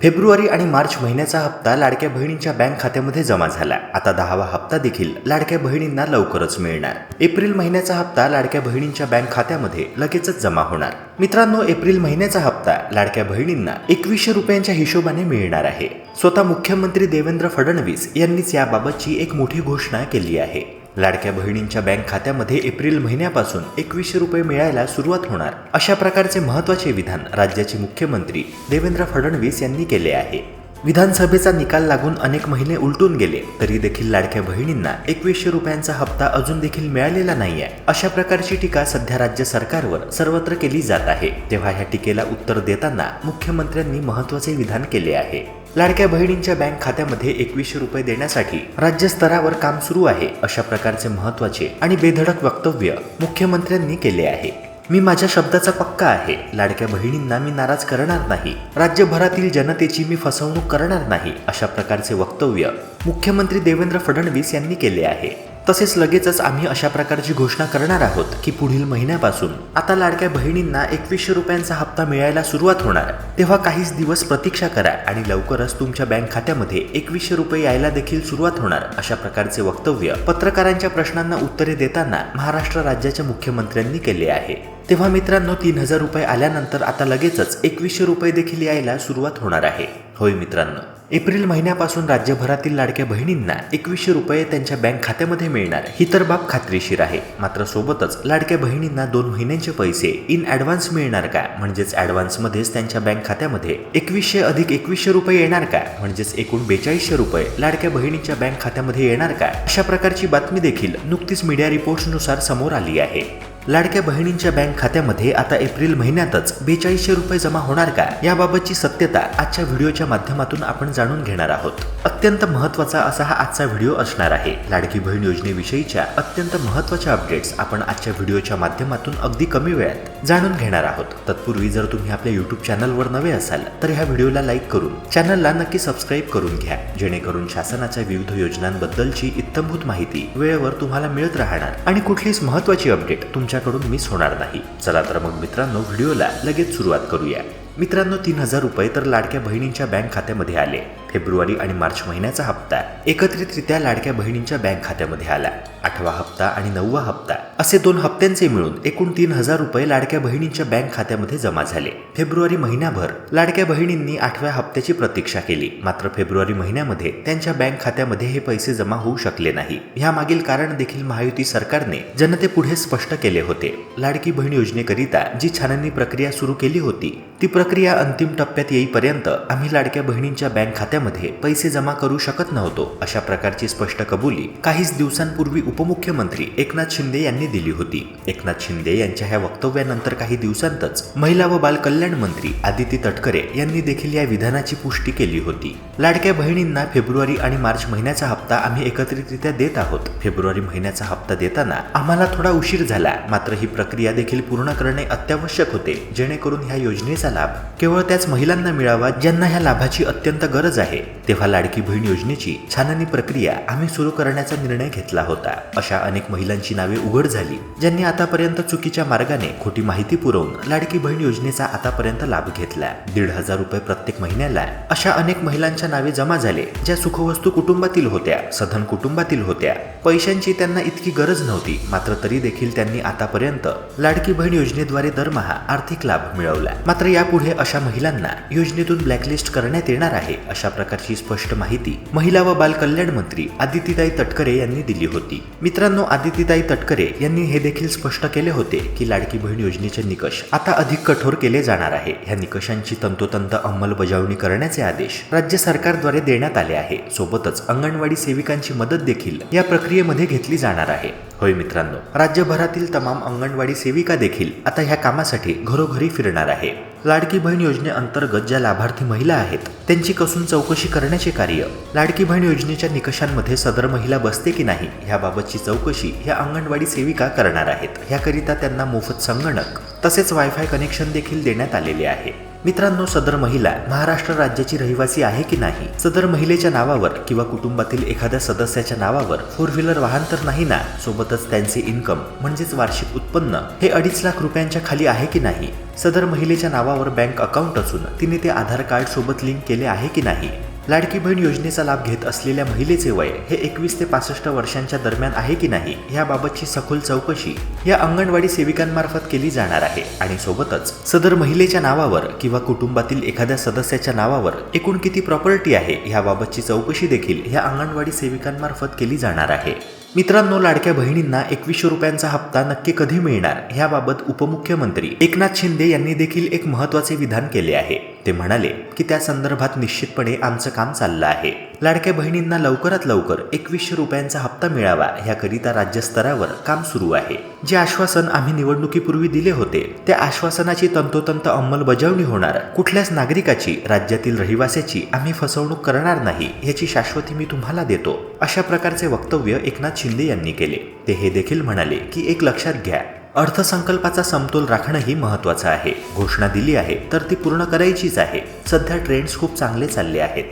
February आणि मार्च महिन्याचा हप्ता लाडक्या बहिणींच्या बँक खात्यामध्ये जमा झाला. आता दहावा हप्ता देखील लाडक्या बहिणींना लवकरच मिळणार. एप्रिल महिन्याचा हप्ता लाडक्या बहिणींच्या बँक खात्यामध्ये लगेचच जमा होणार. मित्रांनो एप्रिल महिन्याचा हप्ता लाडक्या बहिणींना एकवीसशे रुपयांच्या हिशोबाने मिळणार आहे. स्वतः मुख्यमंत्री देवेंद्र फडणवीस यांनीच याबाबतची एक मोठी घोषणा केली आहे. लाडक्या बहिणींच्या बँक खात्यामध्ये एप्रिल महिन्यापासून एकवीसशे रुपये मिळायला सुरुवात होणार. अशा प्रकारचे महत्त्वाचे विधान राज्याचे मुख्यमंत्री देवेंद्र फडणवीस यांनी केले आहे. विधानसभेचा निकाल लागून अनेक महिने उलटून गेले तरी देखील लाडक्या बहिणींना एकवीसशे रुपयांचा हप्ता अजून देखील मिळालेला नाहीये. अशा प्रकारची टीका सध्या राज्य सरकारवर सर्वत्र केली जात आहे. तेव्हा ह्या टीकेला उत्तर देताना मुख्यमंत्र्यांनी महत्त्वाचे विधान केले आहे. लाडक्या बहिणींच्या बँक खात्यामध्ये एकवीसशे रुपये देण्यासाठी राज्यस्तरावर काम सुरू आहे अशा प्रकारचे महत्त्वाचे आणि बेधडक वक्तव्य मुख्यमंत्र्यांनी केले आहे. मी माझ्या शब्दाचा पक्का आहे. लाडक्या बहिणींना मी नाराज करणार नाही. राज्यभरातील जनतेची मी फसवणूक करणार नाही अशा प्रकारचे वक्तव्य मुख्यमंत्री देवेंद्र फडणवीस यांनी केले आहे. तसेच लगेचच आम्ही अशा प्रकारची घोषणा करणार आहोत की पुढील महिन्यापासून आता लाडक्या बहिणींना एकवीसशे रुपयांचा हप्ता मिळायला सुरुवात होणार. तेव्हा काहीच दिवस प्रतीक्षा करा आणि लवकरच तुमच्या बँक खात्यामध्ये एकवीसशे रुपये यायला देखील सुरुवात होणार अशा प्रकारचे वक्तव्य पत्रकारांच्या प्रश्नांना उत्तरे देताना महाराष्ट्र राज्याच्या मुख्यमंत्र्यांनी केले आहे. तेव्हा मित्रांनो तीन हजार रुपये आल्यानंतर आता लगेचच एकवीसशे रुपये देखील यायला सुरुवात होणार आहे. होय मित्रांनो एप्रिल महिन्यापासून राज्यभरातील लाडक्या बहिणींना एकवीसशे रुपये त्यांच्या बँक खात्यामध्ये मिळणार. ही तर बाब खात्रीशीर आहे. मात्र सोबतच लाडक्या बहिणींना दोन महिन्यांचे पैसे इन ॲडव्हान्स मिळणार का? म्हणजेच ॲडव्हान्समध्येच त्यांच्या बँक खात्यामध्ये एकवीसशे अधिक एकवीसशे रुपये येणार का? म्हणजेच एकूण बेचाळीसशे रुपये लाडक्या बहिणीच्या बँक खात्यामध्ये येणार का? अशा प्रकारची बातमी देखील नुकतीच मीडिया रिपोर्ट्सनुसार समोर आली आहे. लाडक्या बहिणींच्या बँक खात्यामध्ये आता एप्रिल महिन्यातच बेचाळीसशे रुपये जमा होणार का? याबाबतची सत्यता आजच्या व्हिडिओच्या माध्यमातून आपण जाणून घेणार आहोत. अत्यंत महत्त्वाचा असा हा आजचा व्हिडिओ असणार आहे. लाडकी बहीण योजनेविषयीच्या अत्यंत महत्त्वाच्या अपडेट्स आपण आजच्या व्हिडिओच्या माध्यमातून अगदी कमी वेळात जाणून घेणार आहोत. तत्पूर्वी जर तुम्ही आपल्या युट्यूब चॅनलवर नवे असाल तर ह्या व्हिडिओला लाईक करून चॅनलला नक्की सबस्क्राईब करून घ्या. जेणेकरून शासनाच्या विविध योजनांबद्दलची इत्यंभूत माहिती वेळेवर तुम्हाला मिळत राहणार. आणि कुठलीच महत्त्वाची अपडेट तुमच्याकडून मिस होणार नाही. चला तर मग मित्रांनो व्हिडिओला लगेच सुरुवात करूया. मित्रांनो तीन हजार रुपये तर लाडक्या बहिणींच्या बँक खात्यामध्ये आले. फेब्रुवारी आणि मार्च महिन्याचा हप्ता. एकत्रितरित्या लाडक्या बहिणींच्या बँक खात्यामध्ये आला. आठवा हप्ता आणि नववा हप्ता. असे दोन हप्त्यांचे मिळून एकूण तीन हजार रुपये लाडक्या बहिणींच्या बँक खात्यामध्ये जमा झाले. फेब्रुवारी महिनाभर लाडक्या बहिणींनी आठव्या हप्त्याची प्रतीक्षा केली. मात्र फेब्रुवारी महिन्यामध्ये त्यांच्या बँक खात्यामध्ये हे पैसे जमा होऊ शकले नाही. ह्यामागील कारण देखील महायुती सरकारने जनतेपुढे स्पष्ट केले होते. लाडकी बहीण योजनेकरिता जी छाननी प्रक्रिया सुरू केली होती ती प्रक्रिया अंतिम टप्प्यात येईपर्यंत आम्ही लाडक्या बहिणींच्या बँक खात्यामध्ये पैसे जमा करू शकत नव्हतो अशा प्रकारची स्पष्ट कबुली काहीच दिवसांपूर्वी उपमुख्यमंत्री एकनाथ शिंदे यांनी दिली होती. एकनाथ शिंदे यांच्या ह्या वक्तव्यानंतर काही दिवसांतच महिला व बाल कल्याण मंत्री आदिती तटकरे यांनी देखील या विधानाची पुष्टी केली होती. लाडक्या बहिणींना फेब्रुवारी आणि मार्च महिन्याचा हप्ता आम्ही एकत्रितरित्या देत आहोत. फेब्रुवारी महिन्याचा हप्ता देताना आम्हाला थोडा उशीर झाला मात्र ही प्रक्रिया देखील पूर्ण करणे अत्यावश्यक होते जेणेकरून ह्या योजनेचा लाभ केवळ त्याच महिलांना मिळावा ज्यांना ह्या लाभाची अत्यंत गरज आहे. तेव्हा लाडकी बहीण योजनेची छाननी प्रक्रिया आम्ही सुरू करण्याचा निर्णय घेतला होता. अशा अनेक महिलांची नावे उघड झाली ज्यांनी आतापर्यंत चुकीच्या मार्गाने खोटी माहिती पुरवून लाडकी बहीण योजनेचा आतापर्यंत लाभ घेतला. दीड हजार रुपये प्रत्येक महिन्याला अशा अनेक महिलांच्या नावे जमा झाले ज्या सुखवस्तू कुटुंबातील होत्या सधन कुटुंबातील होत्या. पैशांची त्यांना इतकी गरज नव्हती मात्र तरी देखील त्यांनी आतापर्यंत लाडकी बहीण योजनेद्वारे दरमहा आर्थिक लाभ मिळवला. मात्र यापुढे अशा महिलांना योजनेतून ब्लॅकलिस्ट करण्यात येणार आहे अशा प्रकारची स्पष्ट माहिती महिला व बाल कल्याण मंत्री आदितीताई तटकरे यांनी दिली होती. मित्रांनो आदितीताई तटकरे यांनी हे देखील स्पष्ट केले होते की लाडकी बहीण योजनेचे निकष आता अधिक कठोर केले जाणार आहे. ह्या निकषांची तंतोतंत अंमलबजावणी करण्याचे आदेश राज्य सरकारद्वारे देण्यात आले आहे. सोबतच अंगणवाडी सेविकांची मदत देखील या प्रक्रियेमध्ये घेतली जाणार आहे. होय मित्रांनो राज्यभरातील तमाम अंगणवाडी सेविका देखील आता ह्या कामासाठी घरोघरी फिरणार आहे. लाडकी बहीण योजनेअंतर्गत ज्या लाभार्थी महिला आहेत त्यांची कसून चौकशी करण्याचे कार्य लाडकी बहीण योजनेच्या निकषांमध्ये सदर महिला बसते की नाही ह्याबाबतची चौकशी ह्या अंगणवाडी सेविका करणार आहेत. ह्याकरिता त्यांना मोफत संगणक तसेच वायफाय कनेक्शन देखील देण्यात आलेले आहे. मित्रांनो सदर महिला महाराष्ट्र राज्याची रहिवासी आहे की नाही? सदर महिलेच्या नावावर किंवा कुटुंबातील एखाद्या सदस्याच्या नावावर फोर व्हीलर वाहन तर नाही ना? सोबतच त्यांचे इन्कम म्हणजेच वार्षिक उत्पन्न हे अडीच लाख रुपयांच्या खाली आहे की नाही? सदर महिलेच्या नावावर बँक अकाउंट असून तिने ते आधार कार्ड सोबत लिंक केले आहे की नाही? लाडकी बहीण योजनेचा लाभ घेत असलेल्या महिलेचे वय हे एकवीस ते पासष्ट वर्षांच्या दरम्यान आहे की नाही याबाबतची सखोल चौकशी या अंगणवाडी सेविकांमार्फत केली जाणार आहे. आणि सोबतच सदर महिलेच्या नावावर किंवा कुटुंबातील एखाद्या सदस्याच्या नावावर एकूण किती प्रॉपर्टी आहे याबाबतची चौकशी देखील या अंगणवाडी सेविकांमार्फत केली जाणार आहे. मित्रांनो लाडक्या बहिणींना एकवीसशे रुपयांचा हप्ता नक्की कधी मिळणार? याबाबत उपमुख्यमंत्री एकनाथ शिंदे यांनी देखील एक महत्त्वाचे विधान केले आहे. ते म्हणाले की त्या संदर्भात निश्चितपणे आमचं काम चाललं आहे. लाडक्या बहिणींना लवकरात लवकर एकवीसशे रुपयांचा हप्ता मिळावा याकरिता राज्यस्तरावर काम सुरू आहे. जे आश्वासन आम्ही निवडणुकीपूर्वी दिले होते त्या आश्वासनाची तंतोतंत अंमलबजावणी होणार. कुठल्याच नागरिकाची राज्यातील रहिवाशाची आम्ही फसवणूक करणार नाही याची शाश्वती मी तुम्हाला देतो अशा प्रकारचे वक्तव्य एकनाथ शिंदे यांनी केले. ते हे देखील म्हणाले की एक लक्षात घ्या अर्थसंकल्पाचा समतोल राखणंही महत्वाचं आहे. घोषणा दिली आहे तर ती पूर्ण करायचीच आहे. सध्या ट्रेंड्स खूप चांगले चालले आहेत.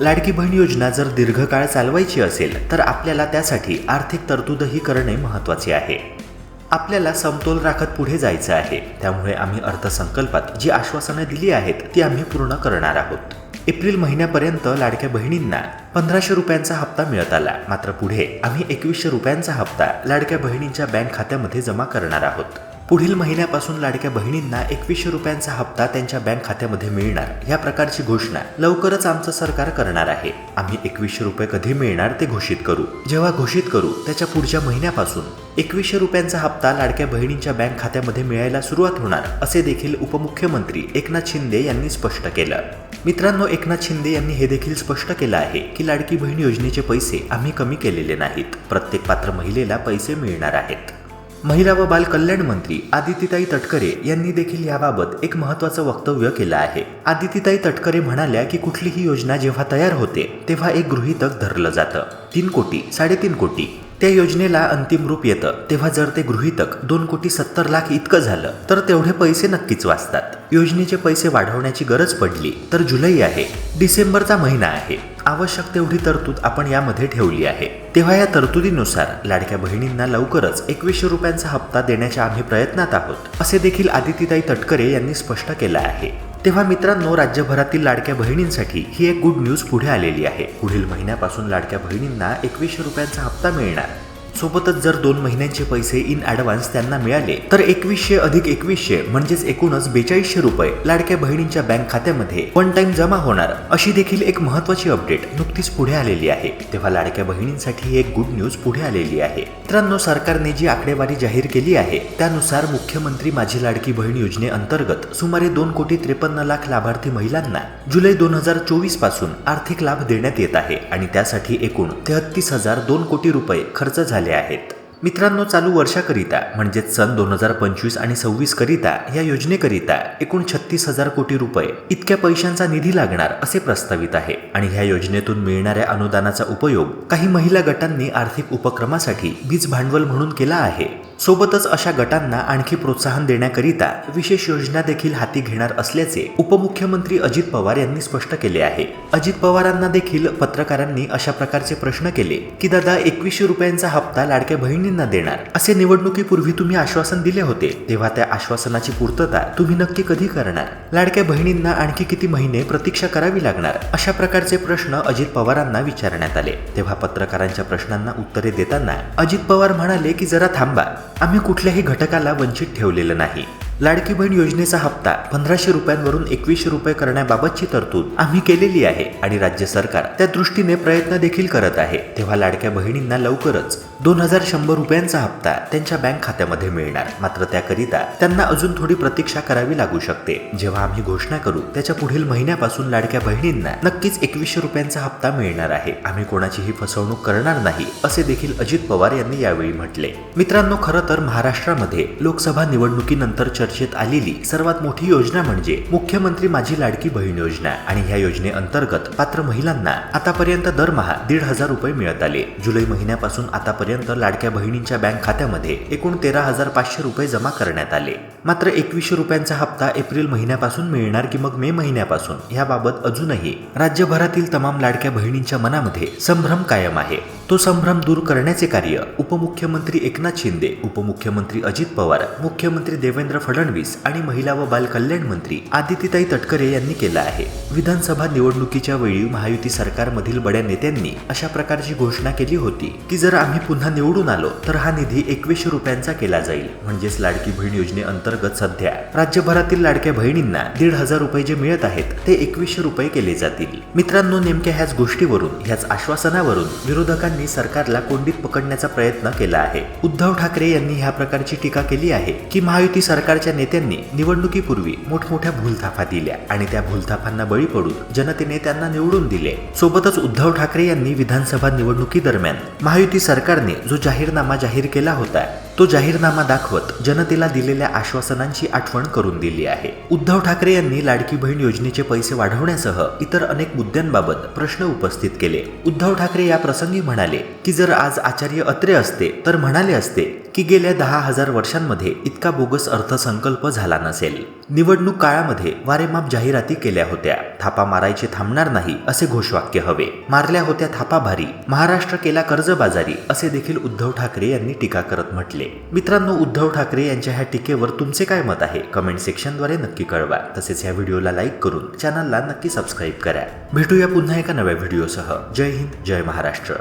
लाडकी बहीण योजना जर दीर्घकाळ चालवायची असेल तर आपल्याला त्यासाठी आर्थिक तरतूदही करणे महत्त्वाचे आहे. आपल्याला समतोल राखत पुढे जायचं आहे. त्यामुळे आम्ही अर्थसंकल्पात जी आश्वासनं दिली आहेत ती आम्ही पूर्ण करणार आहोत. एप्रिल महिन्यापर्यंत लाडक्या बहिणींना पंधराशे रुपयांचा हप्ता मिळत आला मात्र पुढे आम्ही एकवीसशे रुपयांचा हप्ता लाडक्या बहिणींच्या बँक खात्यामध्ये जमा करणार आहोत. पुढील महिन्यापासून लाडक्या बहिणींना एकवीसशे रुपयांचा हप्ता त्यांच्या बँक खात्यामध्ये मिळणार. या प्रकारची घोषणा लवकरच आमचं सरकार करणार आहे. आम्ही एकवीसशे रुपये कधी मिळणार ते घोषित करू. जेव्हा घोषित करू त्याच्या पुढच्या महिन्यापासून एकवीसशे रुपयांचा हप्ता लाडक्या बहिणींच्या बँक खात्यामध्ये मिळायला सुरुवात होणार असे देखील उपमुख्यमंत्री एकनाथ शिंदे यांनी स्पष्ट केलं. मित्रांनो एकनाथ शिंदे यांनी हे देखील स्पष्ट केलं आहे की लाडकी बहीण योजनेचे पैसे आम्ही कमी केलेले नाहीत. प्रत्येक पात्र महिलेला पैसे मिळणार आहेत. महिला व बाल कल्याण मंत्री आदितीताई तटकरे यांनी देखील याबाबत एक महत्वाचं वक्तव्य केलं आहे. आदितीताई तटकरे म्हणाल्या की कुठलीही योजना जेव्हा तयार होते तेव्हा एक गृहीतक धरलं जातं. तीन कोटी साडेतीन कोटी. त्या योजनेला अंतिम रूप येतं. तेव्हा जर ते गृहीतक दोन कोटी सत्तर लाख इतकं झालं तर तेवढे पैसे नक्कीच वाचतात. योजनेचे पैसे वाढवण्याची गरज पडली तर जुलै आहे. डिसेंबरचा महिना आहे. आवश्यक तेवढी तरतूद आपण यामध्ये ठेवली आहे. तेव्हा या तरतुदीनुसार लाडक्या बहिणींना लवकरच एकवीसशे रुपयांचा हप्ता देण्याच्या आम्ही प्रयत्नात आहोत असे देखील आदितीताई तटकरे यांनी स्पष्ट केलं आहे. तेव्हा मित्रांनो राज्यभरातील लाडक्या बहिणींसाठी ही एक गुड न्यूज पुढे आलेली आहे. पुढील महिन्यापासून लाडक्या बहिणींना एकवीसशे रुपयांचा हप्ता मिळणार. सोबतच जर दोन महिन्यांचे पैसे इन ॲडव्हान्स त्यांना मिळाले तर एकवीसशे अधिक एकवीसशे म्हणजेच एकूणच बेचाळीसशे रुपये लाडक्या बहिणींच्या बँक खात्यामध्ये वन टाइम जमा होणार. अशी देखील एक महत्वाची अपडेट नुकतीच पुढे आलेली आहे. तेव्हा लाडक्या बहिणींसाठी एक गुड न्यूज पुढे आलेली आहे. मित्रांनो सरकारने जी आकडेवारी जाहीर केली आहे त्यानुसार मुख्यमंत्री माझी लाडकी बहीण योजनेअंतर्गत सुमारे दोन कोटी त्रेपन्न लाख लाभार्थी महिलांना जुलै दोन हजार चोवीसपासून आर्थिक लाभ देण्यात येत आहे आणि त्यासाठी एकूण तेहत्तीस हजार दोन कोटी रुपये खर्च झाले आहेत. मित्रांनो चालू वर्षाकरिता म्हणजेच सन दोन हजार पंचवीस आणि सव्वीस करिता या योजनेकरिता एकूण छत्तीस हजार कोटी रुपये इतक्या पैशांचा निधी लागणार असे प्रस्तावित आहे. आणि ह्या योजनेतून मिळणाऱ्या अनुदानाचा उपयोग काही महिला गटांनी आर्थिक उपक्रमासाठी बीज भांडवल म्हणून केला आहे. सोबतच अशा गटांना आणखी प्रोत्साहन देण्याकरिता विशेष योजना देखील हाती घेणार असल्याचे उपमुख्यमंत्री अजित पवार यांनी स्पष्ट केले आहे. अजित पवारांना देखील पत्रकारांनी अशा प्रकारचे प्रश्न केले की दादा एकवीसशे रुपयांचा हप्ता लाडक्या बहिणींना देणार. असे निवडणुकीपूर्वी तुम्ही आश्वासन दिले होते. तेव्हा त्या आश्वासनाची पूर्तता तुम्ही नक्की कधी करणार? लाडक्या बहिणींना आणखी किती महिने प्रतीक्षा करावी लागणार? अशा प्रकारचे प्रश्न अजित पवारांना विचारण्यात आले. तेव्हा पत्रकारांच्या प्रश्नांना उत्तरे देताना अजित पवार म्हणाले की जरा थांबा. आम्ही कुठल्याही घटकाला वंचित ठेवलेलं नाही. लाडकी बहीण योजनेचा हप्ता पंधराशे रुपयांवरून एकवीसशे रुपये करण्याबाबतची तरतूद आम्ही केलेली आहे आणि राज्य सरकार त्या दृष्टीने प्रयत्न देखील करत आहे. तेव्हा लाडक्या बहिणींना लवकरच दोन हजार शंभर रुपयांचा हप्ता त्यांच्या बँक खात्यामध्ये मिळणार. मात्र त्याकरिता त्यांना अजून थोडी प्रतीक्षा करावी लागू शकते. जेव्हा आम्ही घोषणा करू त्याच्या पुढील महिन्यापासून लाडक्या बहिणींना नक्कीच एकवीसशे रुपयांचा हप्ता मिळणार आहे. आम्ही कोणाचीही फसवणूक करणार नाही असे देखील अजित पवार यांनी यावेळी म्हटले. मित्रांनो खरं तर महाराष्ट्रामध्ये लोकसभा निवडणुकीनंतर चर्चेत आलेली सर्वात मोठी योजना म्हणजे मुख्यमंत्री माझी लाडकी बहीण योजना. आणि ह्या योजनेअंतर्गत पात्र महिलांना आतापर्यंत दरमहा दीड हजार रुपये मिळत आले. जुलै महिन्यापासून आतापर्यंत लाडक्या बहिणींच्या बँक खात्यामध्ये एकूण तेरा हजार पाचशे रुपये जमा करण्यात आले. मात्र एकवीसशे रुपयांचा हप्ता एप्रिल महिन्यापासून मिळणार की मग मे महिन्यापासून? याबाबत अजूनही राज्यभरातील तमाम लाडक्या बहिणींच्या मनामध्ये संभ्रम कायम आहे. तो संभ्रम दूर करण्याचे कार्य. उपमुख्यमंत्री एकनाथ शिंदे उपमुख्यमंत्री अजित पवार मुख्यमंत्री देवेंद्र फडणवीस आणि महिला व बाल कल्याण मंत्री आदितीताई तटकरे यांनी केलं आहे. विधानसभा निवडणुकीच्या वेळी महायुती सरकारमधील बड्या नेत्यांनी अशा प्रकारची घोषणा केली होती की जर आम्ही पुन्हा निवडून आलो तर हा निधी एकवीसशे रुपयांचा केला जाईल. म्हणजेच लाडकी बहीण योजनेअंतर्गत सध्या राज्यभरातील लाडक्या बहिणींना दीड हजार रुपये जे मिळत आहेत ते एकवीसशे रुपये केले जातील. मित्रांनो नेमक्या ह्याच गोष्टीवरून ह्याच आश्वासनावरून विरोधकांनी सरकारला कोंडीत पकडण्याचा प्रयत्न केला आहे. उद्धव ठाकरे यांनी ह्या प्रकारची टीका केली आहे की महायुती सरकारच्या नेत्यांनी निवडणुकीपूर्वी मोठमोठ्या भूलथाफा दिल्या आणि त्या भूलथाफांना बळी पडून जनतेने त्यांना निवडून दिले. सोबतच उद्धव ठाकरे यांनी विधानसभा निवडणुकीदरम्यान महायुती सरकारने जो जाहीरनामा जाहीर केला होता तो जाहीरनामा दाखवत जनतेला दिलेल्या आश्वासनांची आठवण करून दिली आहे. उद्धव ठाकरे यांनी लाडकी बहीण योजनेचे पैसे वाढवण्यासह इतर अनेक मुद्द्यांबाबत प्रश्न उपस्थित केले. उद्धव ठाकरे या प्रसंगी म्हणाले की जर आज आचार्य अत्रे असते तर म्हणाले असते की गेल्या दहा हजार वर्षांमध्ये इतका बोगस अर्थसंकल्प झाला नसेल. निवडणूक काळामध्ये वारेमाप जाहिराती केल्या होत्या. थापा मारायचे थांबणार नाही असे घोषवाक्य हवे. मारल्या होत्या थापा भारी महाराष्ट्र केला कर्जबाजारी असे देखील उद्धव ठाकरे यांनी टीका करत म्हटले. मित्रांनो उद्धव ठाकरे यांच्या ह्या टीकेवर तुमचे काय मत आहे? कमेंट सेक्शनद्वारे नक्की कळवा. तसेच ह्या व्हिडिओला लाईक करून चॅनलला नक्की सबस्क्राईब करा. भेटूया पुन्हा एका नव्या व्हिडिओसह. जय हिंद जय महाराष्ट्र.